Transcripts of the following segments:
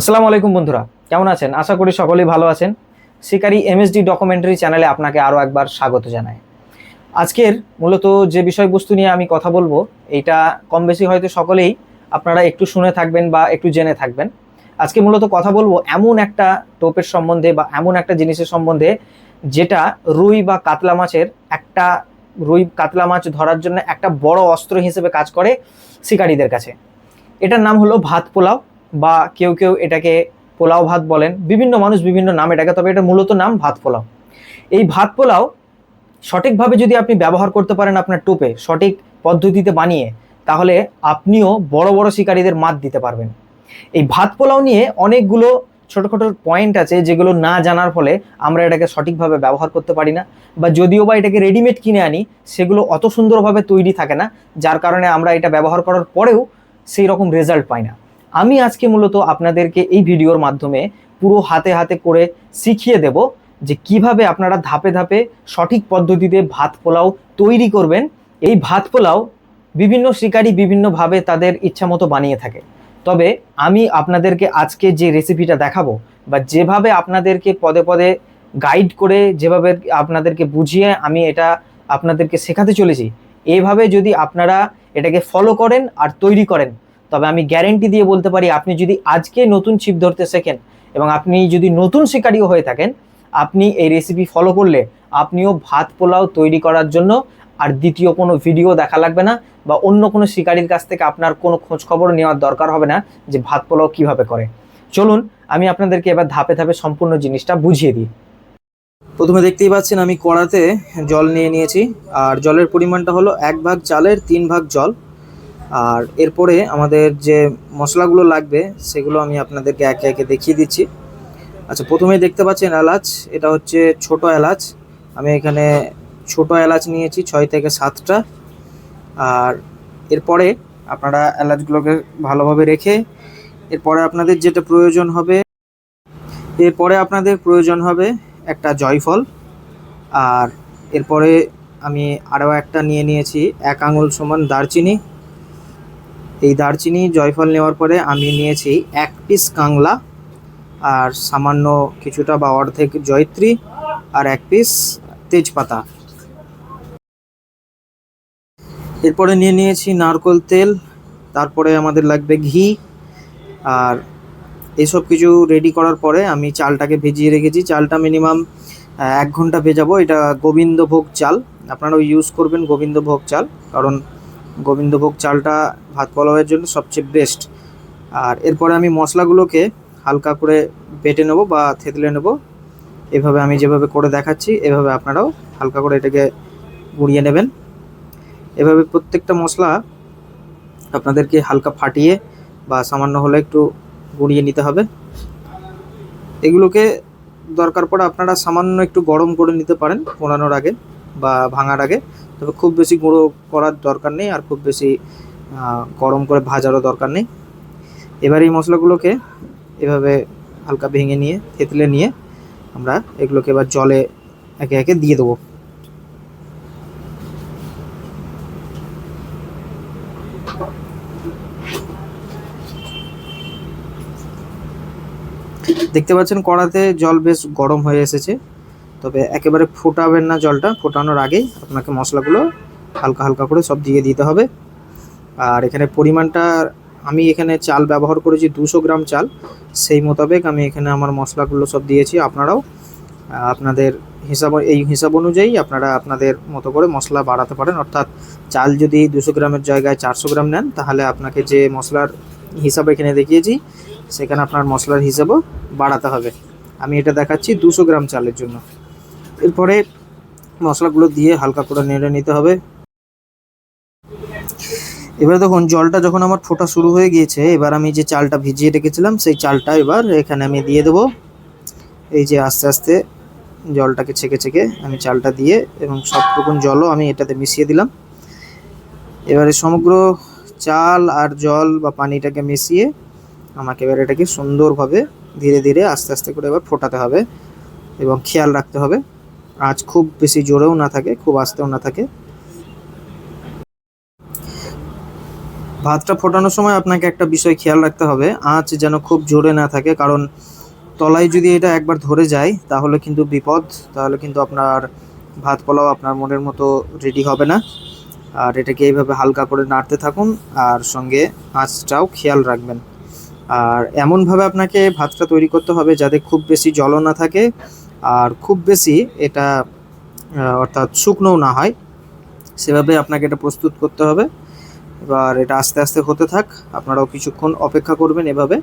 আসসালামু আলাইকুম বন্ধুরা, কেমন আছেন? আশা করি সকলেই ভালো আছেন। শিকারি এমএসডি ডকুমেন্টারি চ্যানেলে আপনাকে আরও একবার স্বাগত জানাই। আজকের মূলত যে বিষয়বস্তু নিয়ে আমি কথা বলব, এইটা কম বেশি হয়তো সকলেই আপনারা একটু শুনে থাকবেন বা একটু জেনে থাকবেন। আজকে মূলত কথা বলব এমন একটা টোপের সম্বন্ধে বা এমন একটা জিনিসের সম্বন্ধে, যেটা রুই বা কাতলা মাছের একটা, রুই কাতলা মাছ ধরার জন্য একটা বড় অস্ত্র হিসেবে কাজ করে শিকারীদের কাছে। এটার নাম হলো ভাত পোলাও। বা কেউ কেউ এটাকে পোলাও ভাত বলেন, বিভিন্ন মানুষ বিভিন্ন নাম এটাকে, তবে এটা মূলত নাম ভাত পোলাও। এই ভাত পোলাও সঠিকভাবে যদি আপনি ব্যবহার করতে পারেন আপনার টোপে, সঠিক পদ্ধতিতে বানিয়ে, তাহলে আপনিও বড় বড় শিকারীদের মাত দিতে পারবেন। এই ভাত পোলাও নিয়ে অনেকগুলো ছোট ছোট পয়েন্ট আছে যেগুলো না জানার ফলে আমরা এটাকে সঠিকভাবে ব্যবহার করতে পারি না, বা যদিও বা এটাকে রেডিমেড কিনে আনি, সেগুলো অত সুন্দরভাবে তৈরি থাকে না, যার কারণে আমরা এটা ব্যবহার করার পরেও সেই রকম রেজাল্ট পাই না। আমি আজকে মূলত আপনাদেরকে এই ভিডিওর মাধ্যমে পুরো হাতে হাতে করে শিখিয়ে দেব যে কীভাবে আপনারা ধাপে ধাপে সঠিক পদ্ধতিতে ভাত পোলাও তৈরি করবেন। এই ভাত পোলাও বিভিন্ন শিকারী বিভিন্নভাবে তাদের ইচ্ছা মতো বানিয়ে থাকে। তবে আমি আপনাদেরকে আজকে যে রেসিপিটা দেখাবো বা যেভাবে আপনাদেরকে পদে পদে গাইড করে যেভাবে আপনাদেরকে বুঝিয়ে আমি এটা আপনাদেরকে শেখাতে চলেছি এইভাবে যদি আপনারা এটাকে ফলো করেন আর তৈরি করেন তবে আমি গ্যারেন্টি দিয়ে বলতে পারি, আপনি যদি আজকে নতুন ছিপ ধরতে শেখেন এবং আপনি যদি নতুন শিকারীও হয়ে থাকেন, আপনি এই রেসিপি ফলো করলে আপনিও ভাত পোলাও তৈরি করার জন্য আর দ্বিতীয় কোনো ভিডিও দেখা লাগবে না বা অন্য কোনো শিকারীর কাছ থেকে আপনার কোনো খোঁজ খবর নেওয়ার দরকার হবে না যে ভাত পোলাও কীভাবে করে। চলুন, আমি আপনাদেরকে এবার ধাপে ধাপে সম্পূর্ণ জিনিসটা বুঝিয়ে দিই। প্রথমে দেখতেই পাচ্ছেন আমি কড়াতে জল নিয়ে নিয়েছি, আর জলের পরিমাণটা হলো এক ভাগ চালের তিন ভাগ জল। আর এরপরে আমাদের যে মশলাগুলো লাগবে, সেগুলো আমি আপনাদেরকে একে একে দেখিয়ে দিচ্ছি। আচ্ছা প্রথমেই দেখতে পাচ্ছেন এলাচ। এটা হচ্ছে ছোট এলাচ। আমি এখানে ছোট এলাচ নিয়েছি, ছয় থেকে সাতটা। আর এরপরে আপনারা এলাচগুলোকে ভালোভাবে রেখে, এরপরে আপনাদের যেটা প্রয়োজন হবে, এরপরে আপনাদের প্রয়োজন হবে একটা জয়ফল। আর এরপরে আমি আরও একটা নিয়ে নিয়েছি, এক আঙুল সমান দারচিনি। এই দারচিনি জয়ফল নেওয়ার পরে আমি নিয়েছি এক পিস কাংলা আর সামান্য কিছুটা বা অর্ধেক জয়ত্রী আর এক পিস তেজপাতা। এরপরে নিয়ে নিয়েছি নারকোল তেল, তারপরে আমাদের লাগবে ঘি আর এসব কিছু রেডি করার পরে আমি চালটাকে ভিজিয়ে রেখেছি। চালটা মিনিমাম এক ঘণ্টা ভেজাবো। এটা গোবিন্দভোগ চাল। আপনারাও ইউজ করবেন গোবিন্দভোগ চাল, কারণ গোবিন্দভোগ চালটা ভাত পোলাওয়ের জন্য সবচেয়ে বেস্ট আর এরপরে আমি মশলাগুলোকে হালকা করে বেটে নেব বা থেতলে নেব। এভাবে আমি যেভাবে করে দেখাচ্ছি, এভাবে আপনারাও হালকা করে এটাকে গুঁড়িয়ে নেবেন। এভাবে প্রত্যেকটা মশলা আপনাদেরকে হালকা ফাটিয়ে বা সামান্য হলে একটু গুঁড়িয়ে নিতে হবে। এগুলোকে দরকার পড়ে আপনারা সামান্য একটু গরম করে নিতে পারেন, পোড়ানোর আগে বা ভাঙার আগে। তবে খুব বেশি গুঁড়ো করার দরকার নেই আর খুব বেশি গরম করে ভাজারও দরকার নেই। এবার এই মশলাগুলোকে এভাবে হালকা ভেঙে নিয়ে, থেতলে নিয়ে আমরা এগুলোকে এবার জলে একে একে দিয়ে দেবো। দেখতে পাচ্ছেন কড়াতে জল বেশ গরম হয়ে এসেছে। তবে একেবারে ফোটাবেন না জলটা, ফোটানোর আগেই আপনাকে মশলাগুলো হালকা হালকা করে সব দিয়ে দিতে হবে। আর এখানে পরিমাণটা, আমি এখানে চাল ব্যবহার করেছি দুশো গ্রাম চাল। সেই মোতাবেক আমি এখানে আমার মশলাগুলো সব দিয়েছি, আপনারাও আপনাদের হিসাব, এই হিসাব অনুযায়ী আপনারা আপনাদের মতো করে মশলা বাড়াতে পারেন। অর্থাৎ চাল যদি দুশো গ্রামের জায়গায় চারশো গ্রাম নেন, তাহলে আপনাকে যে মশলার হিসাব এখানে দেখিয়েছি, সেখানে আপনার মশলার হিসাবও বাড়াতে হবে। আমি এটা দেখাচ্ছি দুশো গ্রাম চালের জন্য। এরপরে মশলাগুলো দিয়ে হালকা করে নেড়ে নিতে হবে। এবার দেখুন, জলটা যখন আমার ফোটা শুরু হয়ে গিয়েছে, এবার আমি যে চালটা ভিজিয়ে রেখেছিলাম, সেই চালটা এবার এখানে আমি দিয়ে দেবো। এই যে আস্তে আস্তে জলটাকে ছেঁকে ছেঁকে আমি চালটা দিয়ে এবং সবটুকুন জলও আমি এটাতে মিশিয়ে দিলাম। এবারে সমগ্র চাল আর জল বা পানিটাকে মিশিয়ে আমাকে এবার এটাকে সুন্দরভাবে ধীরে ধীরে আস্তে আস্তে করে এবার ফোটাতে হবে এবং খেয়াল রাখতে হবে। আঁচ খুব বেশি জোরেও না থাকে, খুব আস্তেও না থাকে। ভাতটা ফোটানোর সময় আপনাকে একটা বিষয় খেয়াল রাখতে হবে, আঁচ যেন খুব জোরে না থাকে, কারণ তলায় যদি এটা একবার ধরে যায়, তাহলে কিন্তু বিপদ, তাহলে কিন্তু আপনার ভাত পোলাও আপনার মনের মতো রেডি হবে না। আর এটাকে এইভাবে হালকা করে নাড়তে থাকুন, আর সঙ্গে আঁচটাও খেয়াল রাখবেন। আর এমনভাবে আপনাকে ভাতটা তৈরি করতে হবে যাতে খুব বেশি জলও না থাকে আর খুব বেশি এটা অর্থাৎ শুকনোও না হয়। সেভাবে আপনাকে এটা প্রস্তুত করতে হবে। এবার এটা আস্তে আস্তে হতে থাক। আপনারাও কিছুক্ষণ অপেক্ষা করবেন এভাবে।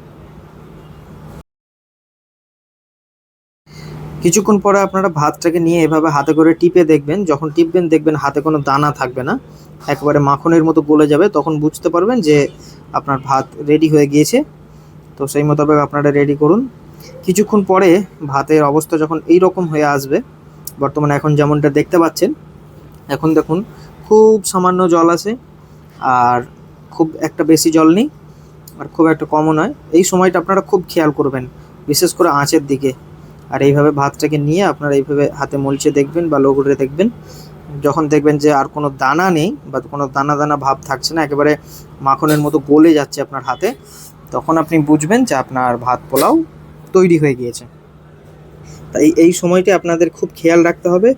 কিছুক্ষণ পরে আপনারা ভাতটাকে নিয়ে এভাবে হাতে করে টিপে দেখবেন। যখন টিপবেন, দেখবেন হাতে কোনো দানা থাকবে না। একেবারে মাখনের মতো গলে যাবে। তখন বুঝতে পারবেন যে আপনার ভাত রেডি হয়ে গিয়েছে। তো সেই মোতাবেক আপনারা রেডি করুন। কিছুক্ষণ পরে ভাতের অবস্থা যখন এই রকম হয়ে আসবে, বর্তমানে এখন যেমনটা দেখতে পাচ্ছেন, এখন দেখুন খুব সামান্য জল আছে আর খুব একটা বেশি জল নেই আর খুব একটা কমও নয়। এই সময়টা আপনারা খুব খেয়াল করবেন, বিশেষ করে আঁচের দিকে। আর এইভাবে ভাতটাকে নিয়ে আপনারা এইভাবে হাতে মলচে দেখবেন বা লোগড়ে দেখবেন। যখন দেখবেন যে আর কোনো দানা নেই বা কোনো দানা দানা ভাব থাকছে না, একেবারে মাখনের মতো গলে যাচ্ছে আপনার হাতে, তখন আপনি বুঝবেন যে আপনার ভাত পোলাও তৈরি হয়ে গিয়েছে। তাই এই সময়টি আপনাদের খুব খেয়াল রাখতে হবে।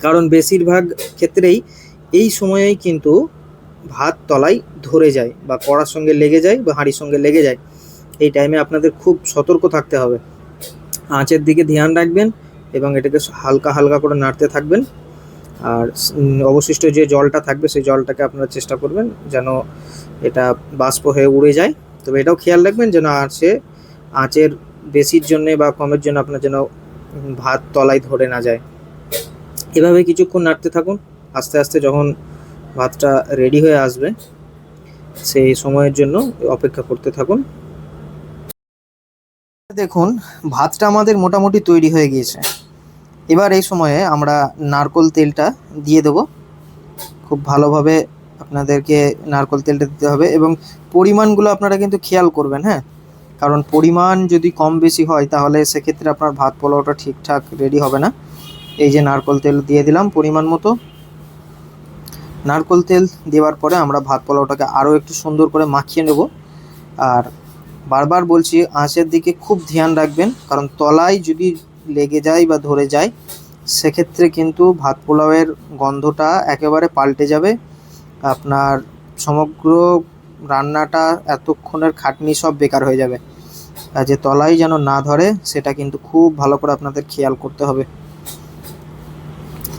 কারণ বেশিরভাগ ক্ষেত্রেই এই সময়েই কিন্তু ভাত তলায় ধরে যায় বা কড়ার সঙ্গে লেগে যায় বা হাঁড়ির সঙ্গে লেগে যায়। এই টাইমে আপনাদের খুব সতর্ক থাকতে হবে। আঁচের দিকে ধ্যান রাখবেন এবং এটাকে হালকা হালকা করে নাড়তে থাকবেন। আর অবশিষ্ট যে জলটা থাকবে সেই জলটাকে আপনারা চেষ্টা করবেন যেন এটা বাষ্প হয়ে উড়ে যায়। তবে এটাও খেয়াল রাখবেন যেন আঁচে, আঁচের বেশির জন্য বা কমের জন্য আপনার যেন ভাত তলায় ধরে না যায়। এভাবে কিছুক্ষণ নাড়তে থাকুন। আস্তে আস্তে যখন ভাতটা রেডি হয়ে আসবে, সেই সময়ের জন্য অপেক্ষা করতে থাকুন। দেখুন, ভাতটা আমাদের মোটামুটি তৈরি হয়ে গিয়েছে। এবার এই সময়ে আমরা নারকোল তেলটা দিয়ে দেবো। খুব ভালোভাবে আপনাদেরকে নারকোল তেলটা দিতে হবে এবং পরিমাণগুলো আপনারা কিন্তু খেয়াল করবেন হ্যাঁ? কারণ পরিমাণ যদি কম বেশি হয়, তাহলে সেক্ষেত্রে আপনার ভাত পোলাওটা ঠিকঠাক রেডি হবে না। এই যে নারকোল তেল দিয়ে দিলাম পরিমাণ মতো। নারকোল তেল দেওয়ার পরে আমরা ভাত পোলাওটাকে আরও একটু সুন্দর করে মাখিয়ে নেব। আর বারবার বলছি, আঁচের দিকে খুব ধ্যান রাখবেন, কারণ তলায় যদি লেগে যায় বা ধরে যায়, সেক্ষেত্রে কিন্তু ভাত পোলাওয়ের গন্ধটা একেবারে পাল্টে যাবে। আপনার সমগ্র রান্নাটা এতক্ষণের খাটনি সব বেকার হয়ে যাবে। যে তলাই যেন না ধরে, সেটা কিন্তু খুব ভালো করে আপনাদের খেয়াল করতে হবে।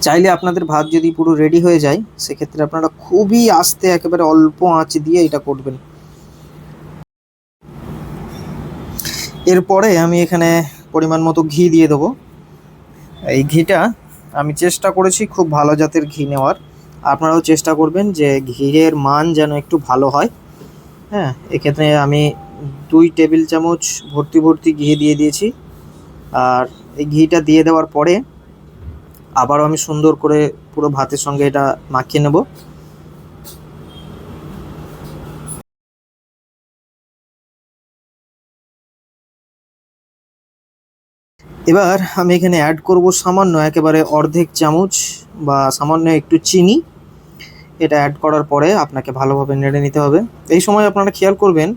চাইলে আপনাদের ভাত যদি পুরো রেডি হয়ে যায়, সেক্ষেত্রে আপনারা খুবই আস্তে একেবারে অল্প আঁচ দিয়ে এটা করবেন। এরপরে আমি এখানে পরিমাণ মতো ঘি দিয়ে দেবো। এই ঘিটা আমি চেষ্টা করেছি খুব ভালো জাতের ঘি নেওয়ার। আপনারাও চেষ্টা করবেন যে ঘিয়ের মান যেন একটু ভালো হয়। হ্যাঁ এক্ষেত্রে আমি দুই টেবিল চামচ ভর্তি ভর্তি ঘি দিয়ে দিয়েছি। আর এই ঘিটা দিয়ে দেওয়ার পরে আবারও আমি সুন্দর করে পুরো ভাতের সঙ্গে এটা মাখিয়ে নেব। এবার আমি এখানে অ্যাড করব সামান্য একেবারে অর্ধেক চামচ বা সামান্য একটু চিনি। এটা অ্যাড করার পরে আপনাকে ভালোভাবে নেড়ে নিতে হবে। এই সময় আপনারা খেয়াল করবেন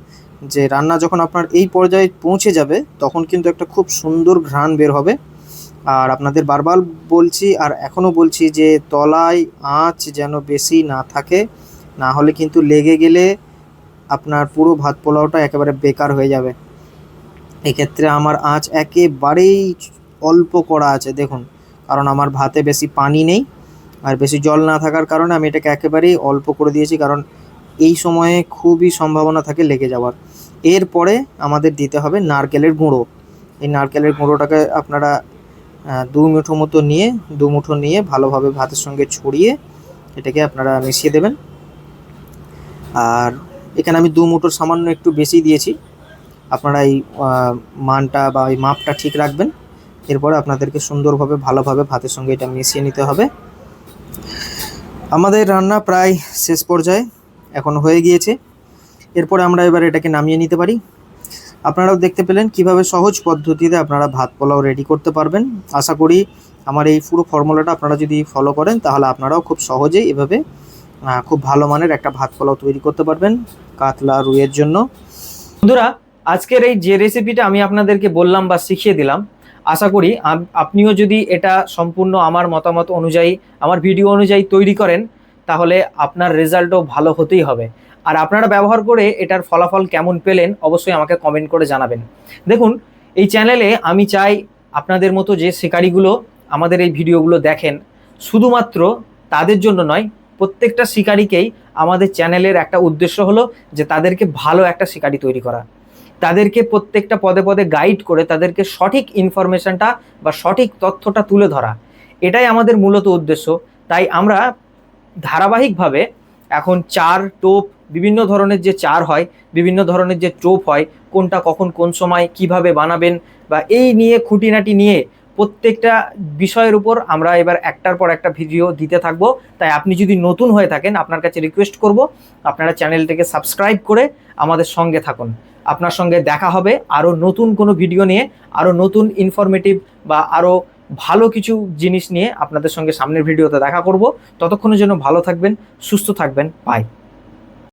যে রান্না যখন আপনার এই পর্যায়ে পৌঁছে যাবে, তখন কিন্তু একটা খুব সুন্দর ঘ্রাণ বের হবে। আর আপনাদের বারবার বলছি আর এখনও বলছি যে তলায় আঁচ যেন বেশি না থাকে, না হলে কিন্তু লেগে গেলে আপনার পুরো ভাত পোলাওটা একেবারে বেকার হয়ে যাবে। এক্ষেত্রে আমার আঁচ একেবারেই অল্প করা আছে, দেখুন। কারণ আমার ভাতে বেশি পানি নেই। আর বেশি জল না থাকার কারণে আমি এটাকে একেবারেই অল্প করে দিয়েছি, কারণ এই সময়ে খুবই সম্ভাবনা থাকে লেগে যাওয়ার। এরপরে আমাদের দিতে হবে নারকেলের গুঁড়ো। এই নারকেলের গুঁড়োটাকে আপনারা দু মুঠো মতো নিয়ে, দু মুঠো নিয়ে ভালোভাবে ভাতের সঙ্গে ছড়িয়ে এটাকে আপনারা মিশিয়ে দেবেন। আর এখানে আমি দু মুঠোর সামান্য একটু বেশি দিয়েছি। আপনারা এই মানটা বা এই মাপটা ঠিক রাখবেন। এরপরে আপনাদেরকে সুন্দরভাবে, ভালোভাবে ভাতের সঙ্গে এটা মিশিয়ে নিতে হবে। আমাদের রান্না প্রায় শেষ পর্যায়ে এখন হয়ে গিয়েছে। এরপরে আমরা এবার এটাকে নামিয়ে নিতে পারি। আপনারাও দেখতে পেলেন কীভাবে সহজ পদ্ধতিতে আপনারা ভাত পোলাও রেডি করতে পারবেন। আশা করি আমার এই পুরো ফর্মুলাটা আপনারা যদি ফলো করেন, তাহলে আপনারাও খুব সহজেই এভাবে খুব ভালো মানের একটা ভাত পোলাও তৈরি করতে পারবেন কাতলা রুইয়ের জন্য। বন্ধুরা, আজকের এই যে রেসিপিটা আমি আপনাদেরকে বললাম বা শিখিয়ে দিলাম আশা করি আপনিও যদি এটা সম্পূর্ণ আমার মতামত অনুযায়ী, আমার ভিডিও অনুযায়ী তৈরি করেন, তাহলে আপনার রেজাল্টও ভালো হতেই হবে। আর আপনারা ব্যবহার করে এটার ফলাফল কেমন পেলেন, অবশ্যই আমাকে কমেন্ট করে জানাবেন। দেখুন, এই চ্যানেলে আমি চাই আপনাদের মতো যে শিকারিগুলো আমাদের এই ভিডিওগুলো দেখেন, শুধুমাত্র তাদের জন্য নয়, প্রত্যেকটা শিকারিকেই আমাদের চ্যানেলের একটা উদ্দেশ্য হলো যে তাদেরকে ভালো একটা শিকারি তৈরি করা। তাদেরকে প্রত্যেকটা পদে পদে গাইড করে তাদেরকে সঠিক ইনফরমেশনটা বা সঠিক তথ্যটা তুলে ধরা। এটাই আমাদের মূলত উদ্দেশ্য। তাই আমরা ধারাবাহিকভাবে এখন চার টোপ, বিভিন্ন ধরনের যে চার হয়, বিভিন্ন ধরনের যে টোপ হয়, কোনটা কখন কোন সময় কীভাবে বানাবেন বা এই নিয়ে খুঁটিনাটি নিয়ে প্রত্যেকটা বিষয়ের উপর আমরা এবার একটার পর একটা ভিডিও দিতে থাকব। তাই আপনি যদি নতুন হয়ে থাকেন, আপনার কাছে রিকোয়েস্ট করব, আপনারা চ্যানেলটাকে সাবস্ক্রাইব করে আমাদের সঙ্গে থাকুন। আপনার সঙ্গে দেখা হবে। আরও নতুন কোনো ভিডিও নিয়ে আরও নতুন ইনফরমেটিভ বা আরও ভালো কিছু জিনিস নিয়ে আপনাদের সঙ্গে সামনের ভিডিওতে দেখা করব। ততক্ষণের জন্য ভালো থাকবেন, সুস্থ থাকবেন। বাই